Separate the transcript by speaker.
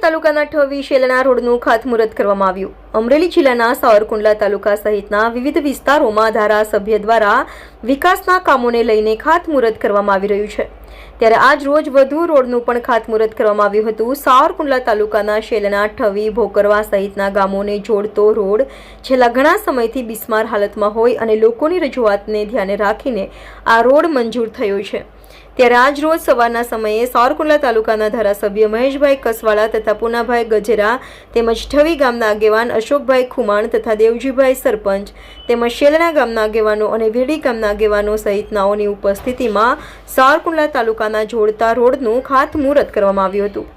Speaker 1: તાલુકાના ઠવી શેલણા રોડનું ખાતમુહૂર્ત કરવામાં આવ્યું. અમરેલી જિલ્લાના સાવરકુંડલા તાલુકા સહિતના વિવિધ વિસ્તારોમાં ધારાસભ્ય દ્વારા વિકાસના કામોને લઈને ખાતમુહૂર્ત કરવામાં આવી રહ્યું છે. ત્યારે આજ રોજ વધુ રોડનું પણ ખાતમુહૂર્ત કરવામાં આવ્યું હતું. સાવરકુંડલા તાલુકાના શેલણા ઠવી, ભોકરવા સહિતના ગામોને જોડતો રોડ છેલ્લા ઘણા સમયથી બિસ્માર હાલતમાં હોય અને લોકોની રજૂઆતને ધ્યાને રાખીને આ રોડ મંજૂર થયો છે. ત્યારે આજ રોજ સવારના સમયે સાવરકુંડલા તાલુકાના ધારાસભ્ય મહેશભાઈ કસવાળા તથા પૂનાભાઈ ગજેરા તેમજ ઠવી ગામના આગેવાન અશોકભાઈ ખુમાણ તથા દેવજીભાઈ સરપંચ તેમજ શેલણા ગામના આગેવાનો અને વીડી ગામના આગેવાનો સહિતનાઓની ઉપસ્થિતિમાં સાવરકુંડલા તાલુકાના જોડતા રોડનું ખાતમુહૂર્ત કરવામાં આવ્યું હતું.